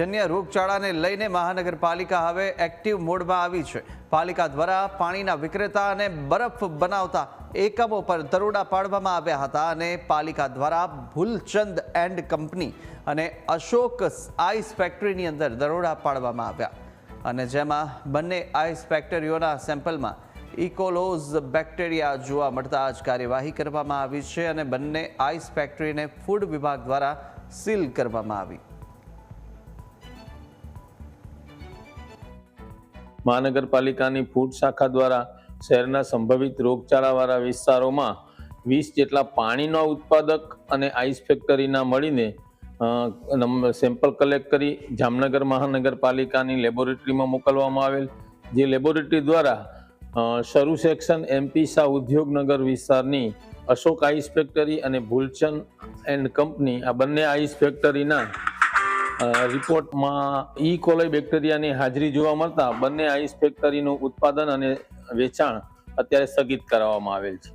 જન્ય રોગચાળાને લઈને મહાનગરપાલિકા હવે એક્ટિવ મોડમાં આવી છે. પાલિકા દ્વારા પાણીના વિક્રેતા અને બરફ બનાવતા એકમો પર દરોડા પાડવામાં આવ્યા હતા અને પાલિકા દ્વારા ભૂલચંદ એન્ડ કંપની અને અશોક આઈસ ફેક્ટરીની અંદર દરોડા પાડવામાં આવ્યા. અને જેમાં બંને આઈસ ફેક્ટરીઓના સેમ્પલમાં ઇકોલોઝ બેક્ટેરિયા જોવા મળતા આજ કાર્યવાહી કરવામાં આવી છે અને બંને આઈસ ફેક્ટરીને ફૂડ વિભાગ દ્વારા સીલ કરવામાં આવી. મહાનગરપાલિકાની ફૂડ શાખા દ્વારા શહેરના સંભવિત રોગચાળાવાળા વિસ્તારોમાં વીસ જેટલા પાણીના ઉત્પાદક અને આઈસ ફેક્ટરીના મળીને સેમ્પલ કલેક્ટ કરી જામનગર મહાનગરપાલિકાની લેબોરેટરીમાં મોકલવામાં આવેલ. જે લેબોરેટરી દ્વારા શરૂ સેક્શન એમપી શાહ ઉદ્યોગનગર વિસ્તારની અશોક આઈસ ફેક્ટરી અને ભૂલચંદ એન્ડ કંપની આ બંને આઈસ ફેક્ટરીના રિપોર્ટમાં ઈ કોલોઈ બેક્ટેરિયાની હાજરી જોવા મળતા બંને આઈસ ફેક્ટરીનું ઉત્પાદન અને વેચાણ અત્યારે સ્થગિત કરાવવામાં આવેલ છે.